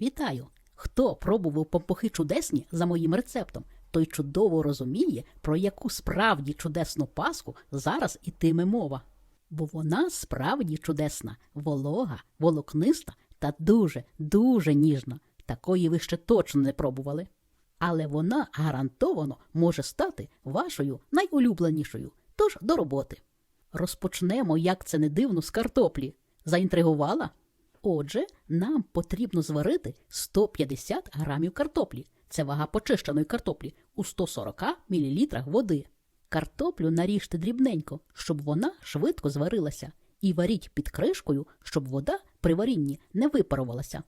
Вітаю! Хто пробував пампухи чудесні за моїм рецептом, той чудово розуміє, про яку справді чудесну паску зараз ітиме мова. Бо вона справді чудесна, волога, волокниста та дуже, дуже ніжна. Такої ви ще точно не пробували. Але вона гарантовано може стати вашою найулюбленішою. Тож до роботи. Розпочнемо, як це не дивно, з картоплі. Заінтригувала? Отже, нам потрібно зварити 150 грамів картоплі. Це вага почищеної картоплі у 140 мл води. Картоплю наріжте дрібненько, щоб вона швидко зварилася, і варіть під кришкою, щоб вода при варінні не випарувалася.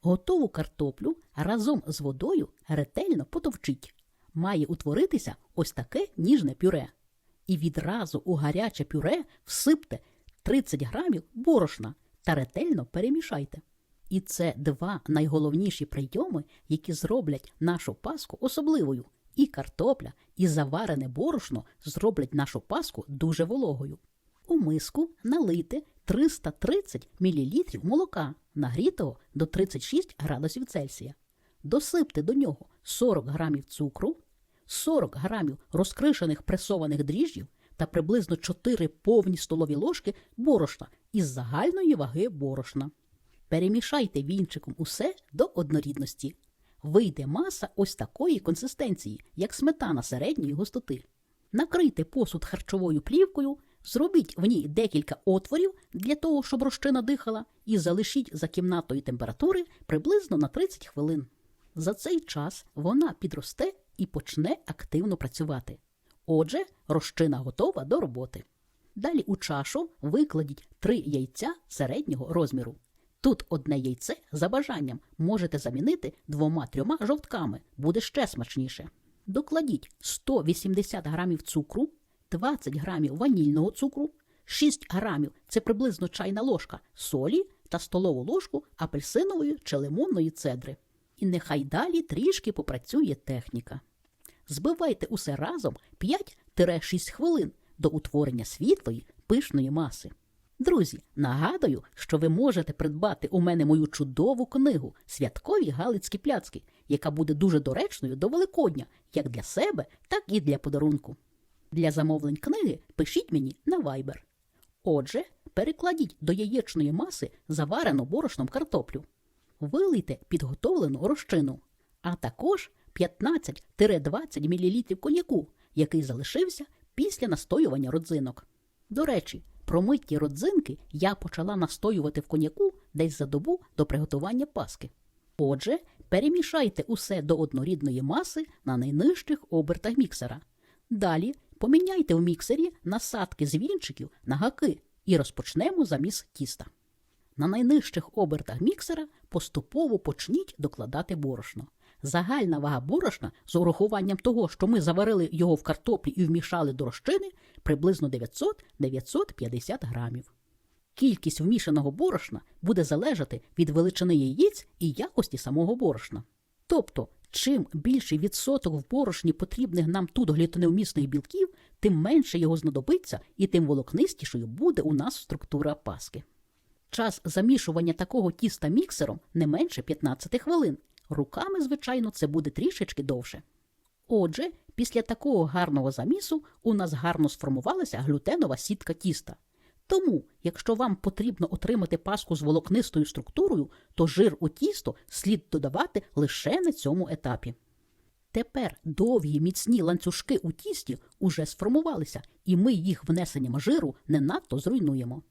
Готову картоплю разом з водою ретельно потовчіть. Має утворитися ось таке ніжне пюре. І відразу у гаряче пюре всипте 30 грамів борошна та ретельно перемішайте. І це два найголовніші прийоми, які зроблять нашу паску особливою. І картопля, і заварене борошно зроблять нашу паску дуже вологою. У миску налийте 330 мл молока, нагрітого до 36 градусів Цельсія. Досипте до нього 40 грамів цукру, 40 грамів розкришених пресованих дріжджів та приблизно 4 повні столові ложки борошна із загальної ваги борошна. Перемішайте вінчиком усе до однорідності. Вийде маса ось такої консистенції, як сметана середньої густоти. Накрийте посуд харчовою плівкою, зробіть в ній декілька отворів для того, щоб розчина дихала, і залишіть за кімнатної температури приблизно на 30 хвилин. За цей час вона підросте і почне активно працювати. Отже, розчина готова до роботи. Далі у чашу викладіть три яйця середнього розміру. Тут одне яйце за бажанням можете замінити двома-трьома жовтками, буде ще смачніше. Докладіть 180 грамів цукру, 20 грамів ванільного цукру, 6 грамів це приблизно чайна ложка солі та столову ложку апельсинової чи лимонної цедри. І нехай далі трішки попрацює техніка. Збивайте усе разом 5-6 хвилин до утворення світлої пишної маси. Друзі, нагадую, що ви можете придбати у мене мою чудову книгу Святкові Галицькі пляцки, яка буде дуже доречною до Великодня, як для себе, так і для подарунку. Для замовлень книги пишіть мені на Viber. Отже, перекладіть до яєчної маси заварену борошном картоплю. Вилийте підготовлену розчину, а також 15-20 мл коньяку, який залишився після настоювання родзинок. До речі, промиті родзинки я почала настоювати в коньяку десь за добу до приготування паски. Отже, перемішайте усе до однорідної маси на найнижчих обертах міксера. Далі поміняйте в міксері насадки з вінчиків на гаки і розпочнемо заміс тіста. На найнижчих обертах міксера поступово почніть докладати борошно. Загальна вага борошна з урахуванням того, що ми заварили його в картоплі і вмішали до розчини, приблизно 900-950 грамів. Кількість вмішаного борошна буде залежати від величини яєць і якості самого борошна. Тобто, чим більший відсоток в борошні потрібних нам тут глютеневмісних білків, тим менше його знадобиться і тим волокнистішою буде у нас структура паски. Час замішування такого тіста міксером не менше 15 хвилин. Руками, звичайно, це буде трішечки довше. Отже, після такого гарного замісу у нас гарно сформувалася глютенова сітка тіста. Тому, якщо вам потрібно отримати паску з волокнистою структурою, то жир у тісто слід додавати лише на цьому етапі. Тепер довгі міцні ланцюжки у тісті уже сформувалися, і ми їх внесенням жиру не надто зруйнуємо.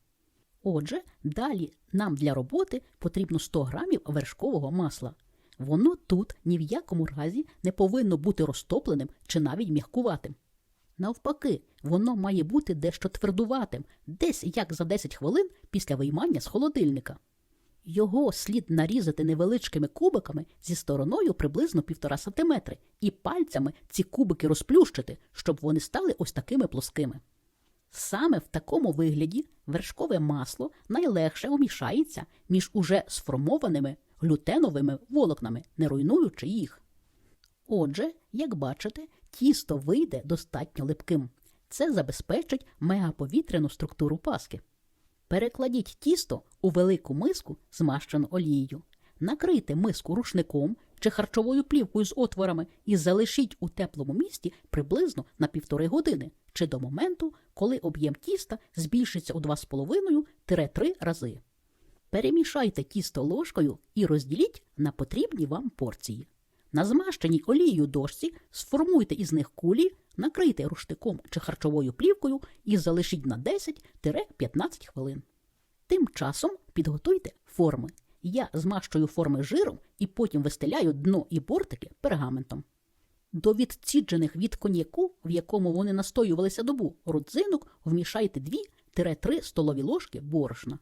Отже, далі нам для роботи потрібно 100 грамів вершкового масла. Воно тут ні в якому разі не повинно бути розтопленим чи навіть м'якуватим. Навпаки, воно має бути дещо твердуватим, десь як за 10 хвилин після виймання з холодильника. Його слід нарізати невеличкими кубиками зі стороною приблизно 1,5 см і пальцями ці кубики розплющити, щоб вони стали ось такими плоскими. Саме в такому вигляді вершкове масло найлегше умішається між уже сформованими глютеновими волокнами, не руйнуючи їх. Отже, як бачите, тісто вийде достатньо липким. Це забезпечить мегаповітряну структуру паски. Перекладіть тісто у велику миску, змащену олією. Накрийте миску рушником чи харчовою плівкою з отворами і залишіть у теплому місці приблизно на півтори години чи до моменту, коли об'єм тіста збільшиться у 2,5-3 рази. Перемішайте тісто ложкою і розділіть на потрібні вам порції. На змащеній олією дошці сформуйте із них кулі, накрийте руштиком чи харчовою плівкою і залишіть на 10-15 хвилин. Тим часом підготуйте форми. Я змащую форми жиром і потім вистеляю дно і бортики пергаментом. До відціджених від коньяку, в якому вони настоювалися добу, родзинок вмішайте 2-3 столові ложки борошна.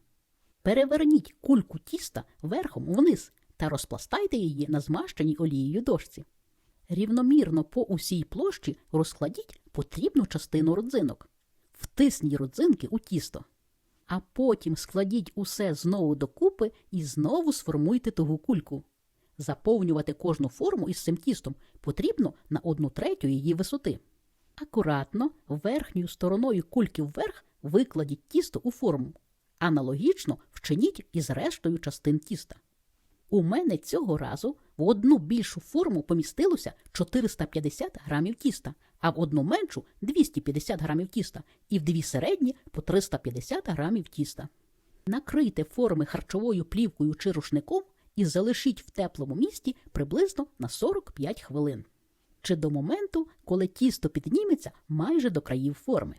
Переверніть кульку тіста верхом вниз та розпластайте її на змащеній олією дошці. Рівномірно по усій площі розкладіть потрібну частину родзинок. Втисніть родзинки у тісто. А потім складіть усе знову докупи і знову сформуйте тугу кульку. Заповнювати кожну форму із цим тістом потрібно на одну третю її висоти. Акуратно верхньою стороною кульки вверх викладіть тісто у форму. Аналогічно вчиніть із рештою частин тіста. У мене цього разу в одну більшу форму помістилося 450 грамів тіста, а в одну меншу 250 грамів тіста, і в дві середні по 350 грамів тіста. Накрийте форми харчовою плівкою чи рушником і залишіть в теплому місці приблизно на 45 хвилин. Чи до моменту, коли тісто підніметься майже до країв форми.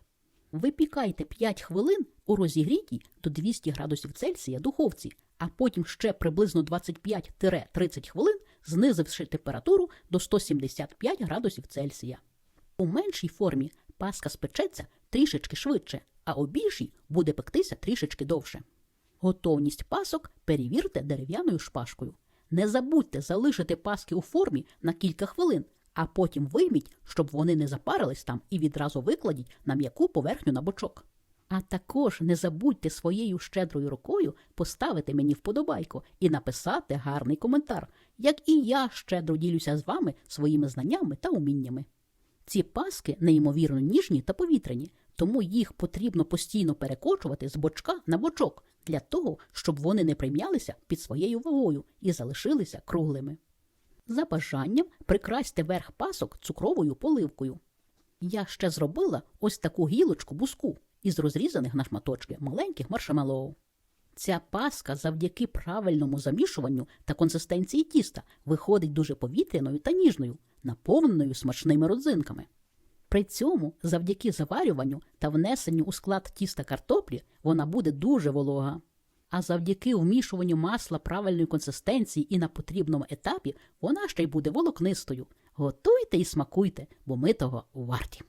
Випікайте 5 хвилин у розігрітій до 200 градусів Цельсія духовці, а потім ще приблизно 25-30 хвилин, знизивши температуру до 175 градусів Цельсія. У меншій формі паска спечеться трішечки швидше, а у більшій буде пектися трішечки довше. Готовність пасок перевірте дерев'яною шпажкою. Не забудьте залишити паски у формі на кілька хвилин, а потім вийміть, щоб вони не запарились там і відразу викладіть на м'яку поверхню на бочок. А також не забудьте своєю щедрою рукою поставити мені вподобайку і написати гарний коментар, як і я щедро ділюся з вами своїми знаннями та уміннями. Ці паски неймовірно ніжні та повітряні, тому їх потрібно постійно перекочувати з бочка на бочок для того, щоб вони не прим'ялися під своєю вагою і залишилися круглими. За бажанням прикрасьте верх пасок цукровою поливкою. Я ще зробила ось таку гілочку буску із розрізаних на шматочки маленьких маршмеллоу. Ця паска завдяки правильному замішуванню та консистенції тіста виходить дуже повітряною та ніжною, наповненою смачними родзинками. При цьому, завдяки заварюванню та внесенню у склад тіста картоплі, вона буде дуже волога. А завдяки вмішуванню масла правильної консистенції і на потрібному етапі вона ще й буде волокнистою. Готуйте і смакуйте, бо ми того варті.